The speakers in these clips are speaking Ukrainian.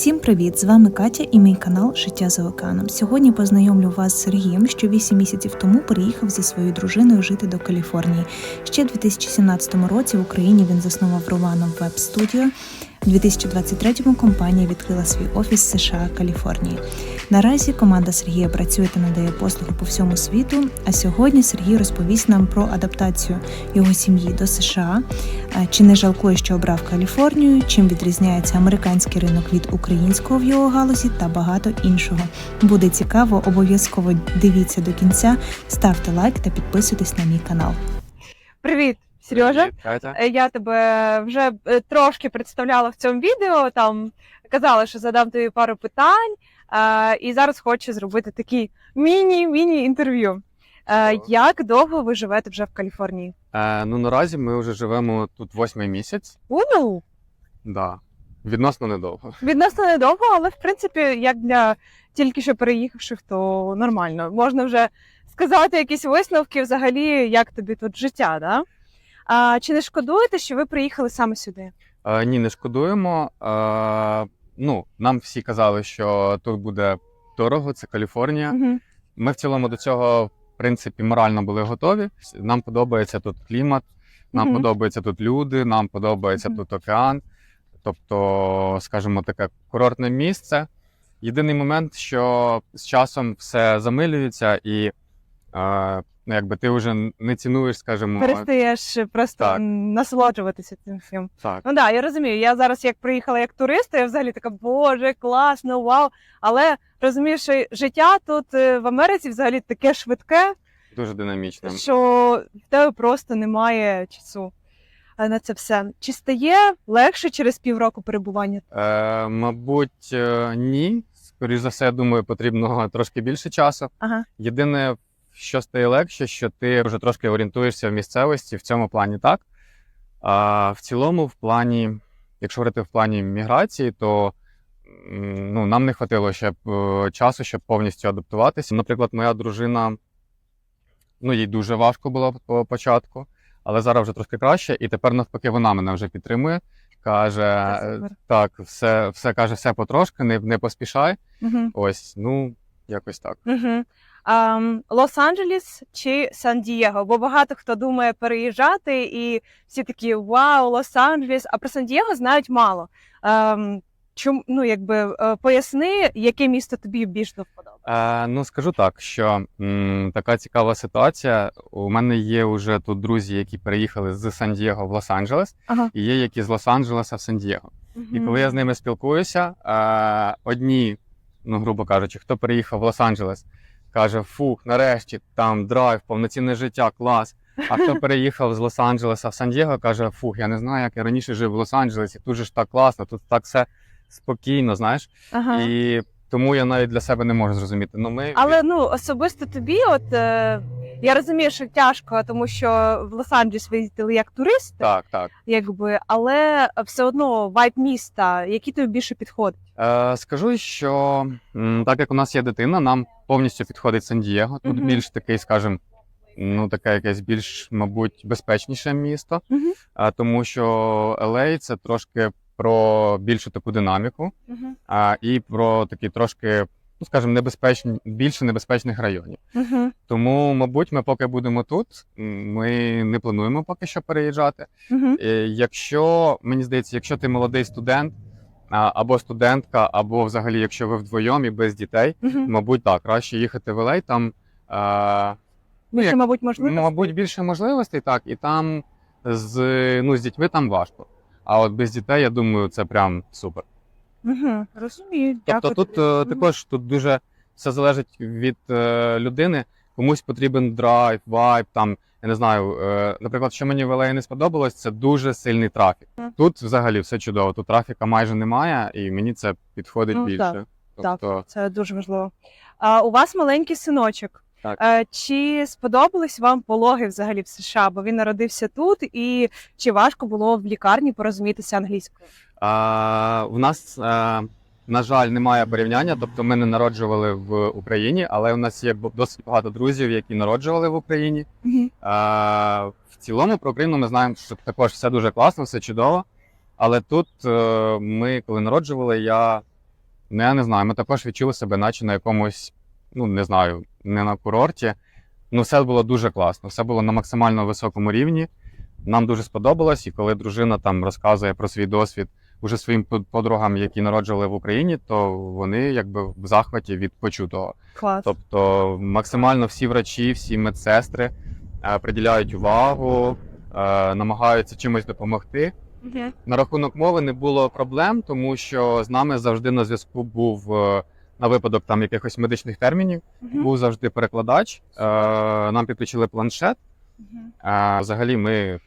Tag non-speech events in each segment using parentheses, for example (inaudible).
Всім привіт! З вами Катя і мій канал Життя за океаном. Сьогодні познайомлю вас з Сергієм, що 8 місяців тому переїхав зі своєю дружиною жити до Каліфорнії. Ще в 2017 році в Україні він заснував Романом Веб Studio. У 2023-му компанія відкрила свій офіс США Каліфорнії. Наразі команда Сергія працює та надає послуги по всьому світу. А сьогодні Сергій розповість нам про адаптацію його сім'ї до США, чи не жалкує, що обрав Каліфорнію, чим відрізняється американський ринок від українського в його галузі та багато іншого. Буде цікаво, обов'язково дивіться до кінця, ставте лайк та підписуйтесь на мій канал. Привіт, Сережа. Е, Я тебе вже е, трошки представляла в цьому відео. Там казала, що задам тобі пару питань, е, і зараз хочу зробити такий міні-міні інтерв'ю. Е, Як довго ви живете вже в Каліфорнії? Е, ну наразі ми вже живемо тут восьмий місяць. Ну, Да. Відносно недовго. відносно недовго, але в принципі, як для тільки що переїхавших, то нормально. Можна вже сказати якісь висновки взагалі, як тобі тут життя, да? А, чи не шкодуєте, що ви приїхали саме сюди? Е, ні, не шкодуємо. Е, ну, нам всі казали, що тут буде дорого, це Каліфорнія. Угу. Ми в цілому до цього, в принципі, морально були готові. Нам подобається тут клімат, нам Мгм. подобаються тут люди, нам подобається Мгм. тут океан. Тобто, скажімо, таке курортне місце. Єдиний момент, що з часом все замилюється, і е, ну, якби ти вже не цінуєш, скажімо, перестаєш просто Так. насолоджуватися цим всім. так. Ну да, я розумію. Я зараз як приїхала як турист, я взагалі така, боже, класно, вау. Але розумієш, що життя тут е, в Америці взагалі таке швидке, Дуже динамічним. що в тебе просто немає часу е, на це все. Чи стає легше через півроку перебування? Е, мабуть, е, ні. Скоріше за все, я думаю, потрібно трошки більше часу. Ага. Єдине, що стає легше, що ти вже трошки орієнтуєшся в місцевості, в цьому плані так. А в цілому, в плані, якщо говорити в плані міграції, то ну, нам не хватило ще е, часу, щоб повністю адаптуватися. Наприклад, моя дружина, ну, їй дуже важко було по початку, але зараз вже трошки краще, і тепер навпаки вона мене вже підтримує. Каже, е, так, все, все каже, все потрошки, не, не поспішай. Угу. Ось, ну, якось так. Угу. Лос-Анджелес чи Сан-Дієго? Бо багато хто думає переїжджати, і всі такі вау, Лос-Анджелес, а про Сан-Дієго знають мало. Um, чому, ну, якби е, поясни, яке місто тобі більш до вподоби? Е, ну, скажу так, що м, така цікава ситуація. У мене є вже тут друзі, які переїхали з Сан-Дієго в Лос-Анджелес, Ага. і є які з Лос-Анджелеса в Сан-Дієго. І коли я з ними спілкуюся, е, одні, ну грубо кажучи, хто переїхав в Лос-Анджелес, каже: Фух, нарешті там драйв, повноцінне життя, клас. А хто (laughs) переїхав з Лос-Анджелеса в Сан-Дієго, каже: Фух, я не знаю, як я раніше жив в Лос-Анджелесі, тут же ж так класно, тут так все спокійно, знаєш. Ага. І тому я навіть для себе не можу зрозуміти. Ну, ми Але ну особисто тобі, от е, я розумію, що тяжко, тому що в Лос-Анджелес ви їздили як туристи, так, так. якби, але все одно вайб міста, який тобі більше підходить. Е, скажу, що м, так як у нас є дитина, нам повністю підходить Сан-Дієго. Тут Мгм. більш такий, скажімо, ну таке якесь більш, мабуть, безпечніше місто, Мгм. а, тому що LA – це трошки про більшу таку динаміку а, і про такі трошки, ну скажімо, небезпечні, більше небезпечних районів. Угу. Тому, мабуть, ми поки будемо тут. Ми не плануємо поки що переїжджати. Угу. Е, Якщо мені здається, якщо ти молодий студент або студентка, або взагалі, якщо ви вдвоєм і без дітей, Угу. мабуть, так краще їхати в LA, там а, ну, Більше, як, мабуть, можливо. мабуть, більше можливостей, так, і там з, ну, з дітьми там важко. А от без дітей, я думаю, це прям супер. Угу. Розумію. Тобто Дякую тут е, також тут дуже все залежить від е, людини. Комусь потрібен драйв, вайб. Там я не знаю. Е, наприклад, що мені в LA не сподобалось, це дуже сильний трафік. Мгм. Тут взагалі все чудово. Тут трафіка майже немає, і мені це підходить Ну, більше. так, Тобто, Це дуже важливо. А, у вас маленький синочок. Так. Е, Чи сподобались вам пологи взагалі в США? Бо він народився тут, і чи важко було в лікарні порозумітися англійською? а, в нас, е, на жаль, немає порівняння. Тобто, ми не народжували в Україні, але у нас є досить багато друзів, які народжували в Україні. А, в цілому про Україну ми знаємо, що також все дуже класно, все чудово. Але тут е, ми, коли народжували, я Ну, я не знаю, ми також відчули себе, наче на якомусь, ну не знаю, не на курорті. Ну, все було дуже класно, все було на максимально високому рівні. Нам дуже сподобалось, і коли дружина там розказує про свій досвід уже своїм подругам, які народжували в Україні, то вони якби в захваті від почутого. Клас. Тобто максимально всі врачі, всі медсестри е, приділяють увагу, е, намагаються чимось допомогти. Мгм. На рахунок мови не було проблем, тому що з нами завжди на зв'язку був е, на випадок там якихось медичних термінів. Мгм. Був завжди перекладач. Е, Нам підключили планшет. Мгм. Е, Взагалі, ми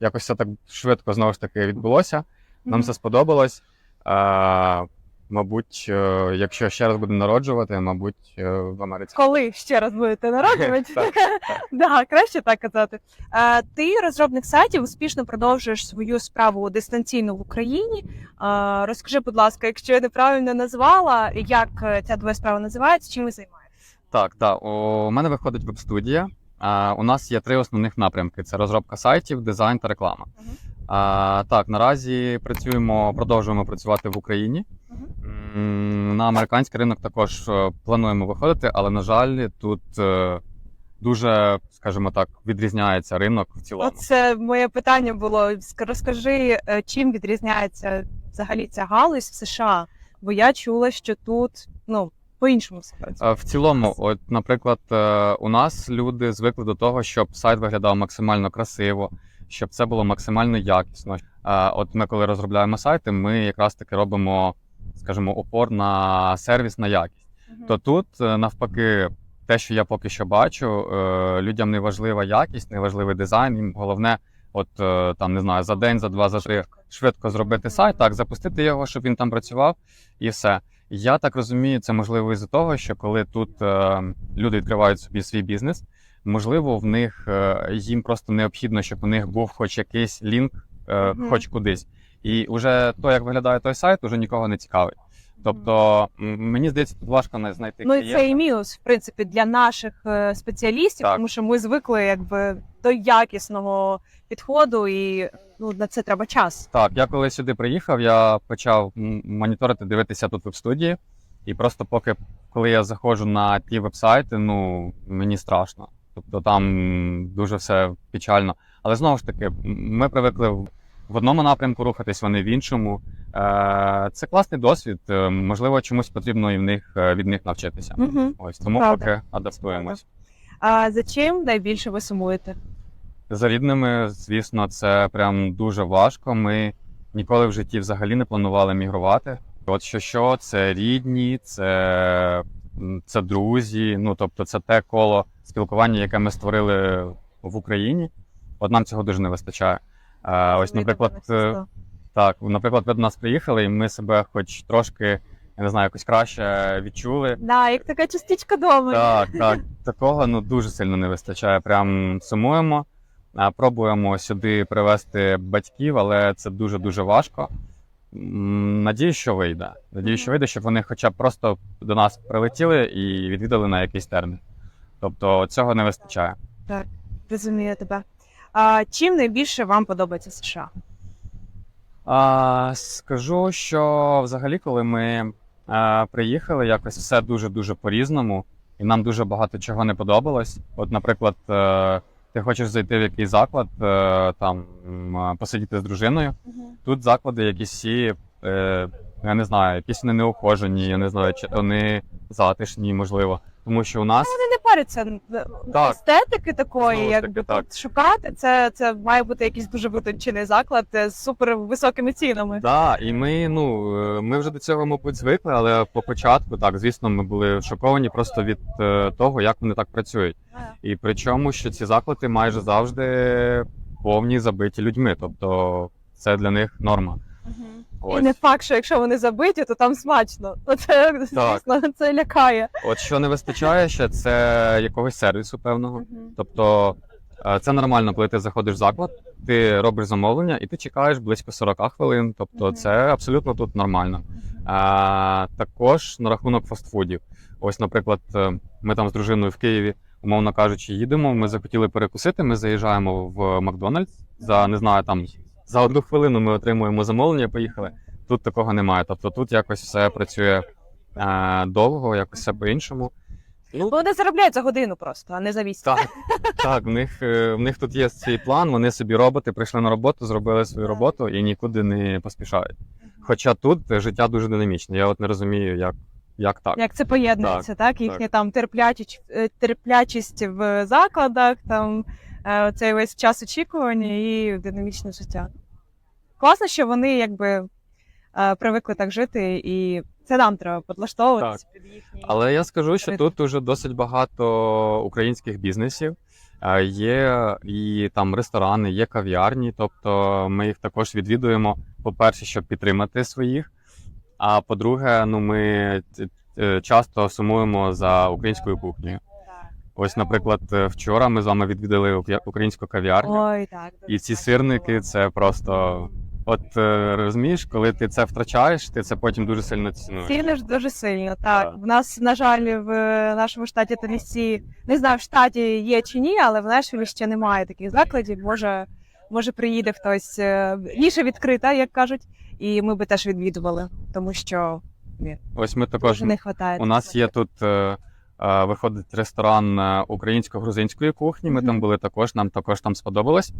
якось все так швидко знову ж таки відбулося. Нам Мгм. це сподобалось. Е, Мабуть, е, якщо ще раз буде народжувати, мабуть, е, в Америці. Коли ще раз будете народжувати? (laughs) Так, (laughs) Да, краще так казати. Е, Ти розробник сайтів успішно продовжуєш свою справу дистанційно в Україні. Розкажи, будь ласка, якщо я неправильно назвала, як ця твоя справа називається, чим ви займаєтесь? Так, так. У мене виходить веб-студія. У нас є три основних напрямки: це розробка сайтів, дизайн та реклама. А, так, наразі працюємо, продовжуємо працювати в Україні. М, На американський ринок також е, плануємо виходити, але на жаль, тут е, дуже, скажімо так, відрізняється ринок в цілому. Оце моє питання було. Ск- Розкажи, е, чим відрізняється взагалі ця галузь в США? Бо я чула, що тут ну по-іншому все працює. В цілому, от, наприклад, у нас люди звикли до того, щоб сайт виглядав максимально красиво, щоб це було максимально якісно. От ми, коли розробляємо сайти, ми якраз таки робимо, скажімо, опор на сервіс на якість. Мгм. То тут е, навпаки, те, що я поки що бачу, е, людям не важлива якість, не важливий дизайн. Їм головне, от е, там не знаю, за день, за два, за три швидко зробити сайт, так, запустити його, щоб він там працював, і все. Я так розумію, це можливо із-за того, що коли тут люди відкривають собі свій бізнес, можливо, в них е, їм просто необхідно, щоб у них був хоч якийсь лінк, е, хоч кудись. І вже то, як виглядає той сайт, уже нікого не цікавить. Тобто, мені здається, тут важко не знайти Ну і клієнта. це і мінус, в принципі, для наших е, спеціалістів, Так. тому що ми звикли якби до якісного підходу, і ну на це треба час. Так, я коли сюди приїхав, я почав моніторити, дивитися тут веб-студії. І просто поки коли я заходжу на ті веб-сайти, ну мені страшно. Тобто там дуже все печально. Але знову ж таки, ми привикли в- одному напрямку рухатись, вони в іншому. Е, Це класний досвід. Е, Можливо, чомусь потрібно і в них е, від них навчитися. Угу. Ось тому Правда. поки адаптуємось. А за чим найбільше ви сумуєте? За рідними, звісно, це прям дуже важко. Ми ніколи в житті взагалі не планували мігрувати. От що, що це рідні, це, це друзі. Ну тобто, це те коло спілкування, яке ми створили в Україні. От нам цього дуже не вистачає. Е, ось, наприклад, так, наприклад, ви до нас приїхали, і ми себе хоч трошки, я не знаю, якось краще відчули. Да, як така частичка дому. Так, так. Такого ну дуже сильно не вистачає. Прям сумуємо. Пробуємо сюди привезти батьків, але це дуже дуже важко. М, Надіюсь, що вийде. Надіюсь, що вийде, щоб вони хоча б просто до нас прилетіли і відвідали на якийсь термін. Тобто цього не вистачає. Так, Розумію тебе. А чим найбільше вам подобається США? А, скажу, що взагалі, коли ми а, приїхали, якось все дуже-дуже по-різному, і нам дуже багато чого не подобалось. От, наприклад, е, ти хочеш зайти в якийсь заклад, е, там а, посидіти з дружиною. Тут заклади якісь всі, е, я не знаю, якісь вони неухожені, я не знаю, чи то не затишні, можливо. Тому що у нас Вони не паряться Так. естетики такої, Знову ж якби таки, так. тут шукати. Це, це має бути якийсь дуже витончений заклад з супер високими цінами. Так, і ми, ну, е, ми вже до цього, мабуть, звикли, але по початку, так, звісно, ми були шоковані просто від е, того, як вони так працюють. І причому, що ці заклади майже завжди повні забиті людьми. Тобто це для них норма. І не факт, що якщо вони забиті, то там смачно. (laughs) Оце звісно, це лякає. От що не вистачає ще, це якогось сервісу певного. Тобто е, це нормально, коли ти заходиш в заклад, ти робиш замовлення і ти чекаєш близько 40 хвилин. Тобто, Мгм. це абсолютно тут нормально. А, також на рахунок фастфудів. Ось, наприклад, е, ми там з дружиною в Києві, умовно кажучи, їдемо. Ми захотіли перекусити. Ми заїжджаємо в Макдональдс за не знаю, там за одну хвилину ми отримуємо замовлення. Поїхали. Тут такого немає. Тобто тут якось все працює е, довго, якось все по-іншому. Ну, вони заробляють за годину просто, а не за місяць. так, так, в них, е, в них тут є свій план, вони собі роботи, прийшли на роботу, зробили свою роботу і нікуди не поспішають. Хоча тут життя дуже динамічне. Я от не розумію, як, як так. Як це поєднується, так? Їхня там терплячість, е, терплячість в закладах, там цей весь час очікування і динамічне життя. Класно, що вони якби е, привикли так жити, і це нам треба підлаштовуватися під їхні. Але я скажу, що Ритм. тут уже досить багато українських бізнесів. Е, Є і там ресторани, є кав'ярні, тобто ми їх також відвідуємо. По-перше, щоб підтримати своїх. А по-друге, ну ми е, е, часто сумуємо за українською кухнею. Ось, наприклад, е, вчора ми з вами відвідали українську кав'ярню, Ой, так. і ці сирники це просто. От е, розумієш, коли ти це втрачаєш, ти це потім дуже сильно цінуєш. Ціниш дуже сильно. Так, Так. в нас, на жаль, в нашому штаті Теннессі, не знаю, в штаті є чи ні, але в Нешвілі ще немає таких закладів. Може, може приїде хтось е, ніша відкрита, як кажуть, і ми би теж відвідували, тому що Ось ми також не вистачає. У нас є тут виходить ресторан е, українсько-грузинської кухні. Ми там були також, нам також там сподобалось.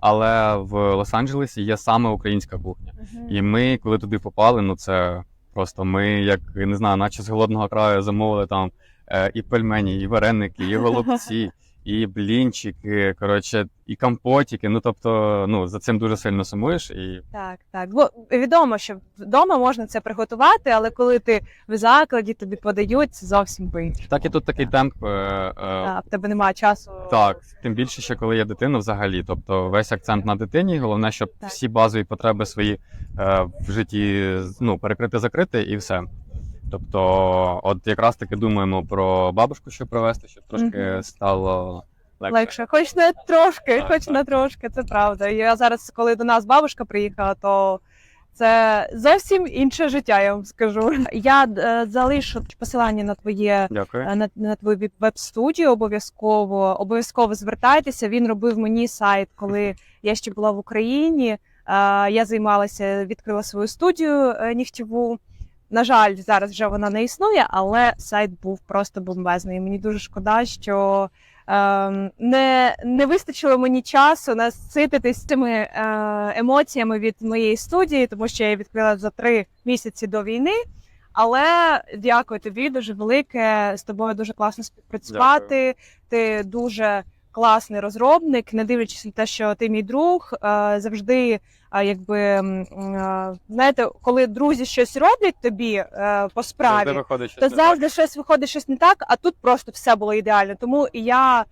Але в Лос-Анджелесі є саме українська кухня. І ми, коли туди попали, ну це просто ми, як не знаю, наче з голодного краю замовили там е, і пельмені, і вареники, і голубці, і блінчики, коротше, і компотики. Ну тобто, ну за цим дуже сильно сумуєш. І Так, так. Бо відомо, що вдома можна це приготувати, але коли ти в закладі тобі подають, це зовсім по-іншому. так і тут такий темп. Е, е, в тебе немає часу. Так, тим більше ще коли є дитина взагалі. Тобто весь акцент на дитині. Головне, щоб Так. всі базові потреби свої е, в житті ну, перекрити, закрити і все. Тобто, от якраз таки думаємо про бабушку, що провести, щоб трошки Мгм. стало легше. Легше, хоч не трошки, Так, хоч так. не трошки, це правда. Я зараз, коли до нас бабушка приїхала, то це зовсім інше життя, я вам скажу. Я е, залишу посилання на твоє Дякую. е, на, на твою веб- веб-студію обов'язково. Обов'язково звертайтеся. Він робив мені сайт, коли я ще була в Україні. Е, Я займалася, відкрила свою студію е, нігтєву. На жаль, зараз вже вона не існує, але сайт був просто бомбезний. Мені дуже шкода, що ем, не, не вистачило мені часу насититись цими е, емоціями від моєї студії, тому що я її відкрила за три місяці до війни. Але дякую тобі дуже велике. З тобою дуже класно співпрацювати. Ти дуже класний розробник, не дивлячись на те, що ти мій друг, е, завжди. Якби е, знаєте, коли друзі щось роблять тобі е, по справі, то завжди щось виходить щось не так, а тут просто все було ідеально. Тому я е,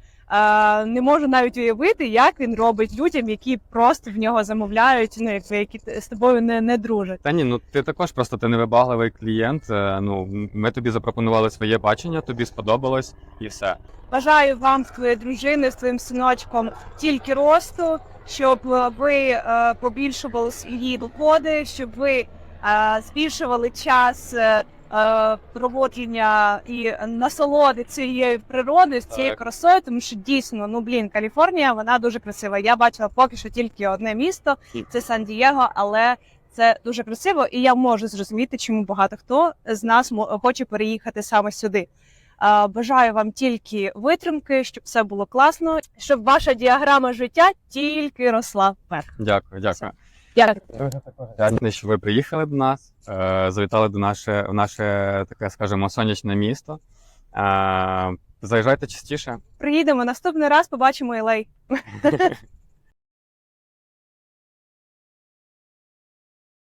не можу навіть уявити, як він робить людям, які просто в нього замовляють, ну якби які з тобою не, не дружать. Та ні, ну ти також просто ти невибагливий клієнт. е, Ну ми тобі запропонували своє бачення, тобі сподобалось і все. Бажаю вам з твоєю дружиною, з твоїм синочком тільки росту, щоб е, ви е, побільшували свої доходи, щоб ви е, збільшували час е, е, проводження і насолоди цієї природи, цією красою, тому що дійсно, ну блін, Каліфорнія, вона дуже красива. Я бачила поки що тільки одне місто, це Сан-Дієго, але це дуже красиво, і я можу зрозуміти, чому багато хто з нас хоче переїхати саме сюди. Е, Бажаю вам тільки витримки, щоб все було класно, щоб ваша діаграма життя тільки росла вверх. Дякую, дякую. Дякую. Дякую, що ви приїхали до нас, е, завітали до наше, в наше таке, скажімо, сонячне місто. Е, Заїжджайте частіше. Приїдемо наступний раз, побачимо LA. (laughs)